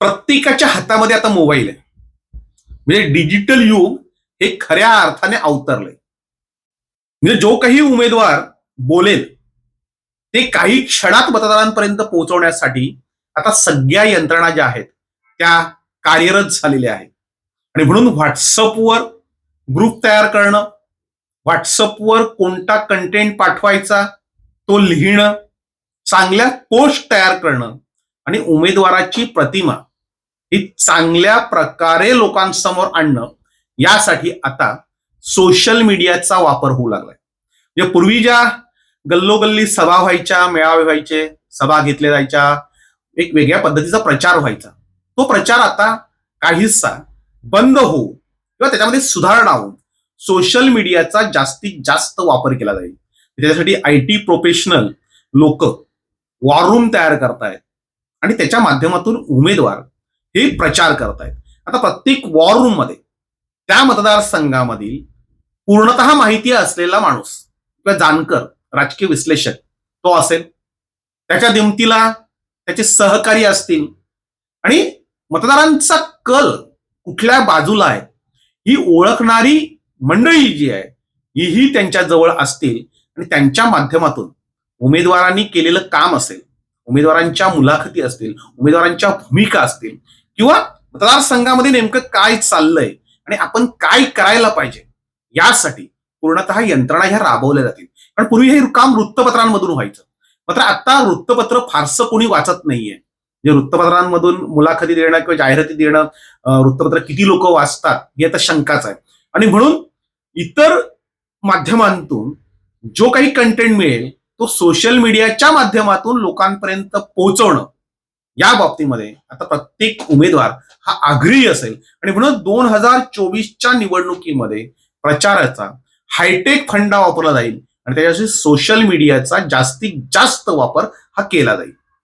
प्रत्येकाच्या हातामध्ये आता मोबाईल आहे. म्हणजे डिजिटल युग हे खऱ्या अर्थाने अवतरलंय. म्हणजे जो काही उमेदवार बोलेल ते काही क्षणात मतदारांपर्यंत पोहोचवण्यासाठी आता सगळ्या यंत्रणा ज्या आहेत त्या कार्यरत झालेल्या आहेत. आणि म्हणून व्हॉट्सअपवर ग्रुप तयार करणं व्हॉट्सअपवर कोणता कंटेंट पाठवायचा तो लिहिणं चांगल्या पोस्ट तयार करणं आणि उमेदवाराची प्रतिमा ही चांगल्या प्रकारे लोकांसमोर आणणं यासाठी आता सोशल मीडियाचा वापर होऊ लागलाय. म्हणजे पूर्वी ज्या गल्लोगल्ली सभा व्हायच्या मेळावे व्हायचे सभा घेतल्या जायच्या एक वेगळ्या पद्धतीचा प्रचार व्हायचा. तो प्रचार आता काहीसा बंद होऊ किंवा त्याच्यामध्ये सुधारणा होऊन सोशल मीडियाचा जास्तीत जास्त वापर केला जाईल. त्याच्यासाठी आय टी प्रोफेशनल लोक वॉर रूम तयार करतायत. आणि त्याच्या माध्यमातून उमेदवार हे प्रचार करतायत. आता प्रत्येक वॉर रूममध्ये त्या मतदारसंघामधील पूर्णतः माहिती असलेला माणूस किंवा जाणकर राजकीय विश्लेषक तो असेल. त्याच्या दिमतीला त्याचे सहकारी असतील. आणि मतदारांचा कल कुठल्या बाजूला आहे ही ओळखणारी मंडळी जी आहे हीही त्यांच्या जवळ असतील आणि त्यांच्या माध्यमातून उमेदवारांनी केलेलं काम असेल उमेदवारांच्या मुलाखती असतील उमेदवारांच्या भूमिका असतील किंवा मतदारसंघामध्ये नेमकं काय चाललंय आणि आपण काय करायला पाहिजे यासाठी पूर्णतः यंत्रणा ह्या राबवल्या जातील. कारण पूर्वी हे काम वृत्तपत्रांमधून व्हायचं. मात्र आता वृत्तपत्र फारसं कोणी वाचत नाहीये. जे वृत्तपत्रांमधून मुलाखती देणं किंवा जाहिराती देणं वृत्तपत्र किती लोक वाचतात ही आता शंकाच आहे. आणि म्हणून इतर माध्यमांतून जो काही कंटेंट मिळेल तो सोशल मीडियाच्या माध्यमातून लोकांपर्यंत पोहोचवणं या बाबतीमध्ये आता प्रत्येक उमेदवार हा आग्रही असेल. आणि म्हणून दोन हजार चोवीसच्या निवडणुकीमध्ये प्रचाराचा हायटेक फंडा वापरला जाईल. आणि त्याच्याशी सोशल मीडियाचा जास्तीत जास्त वापर हा केला जाईल.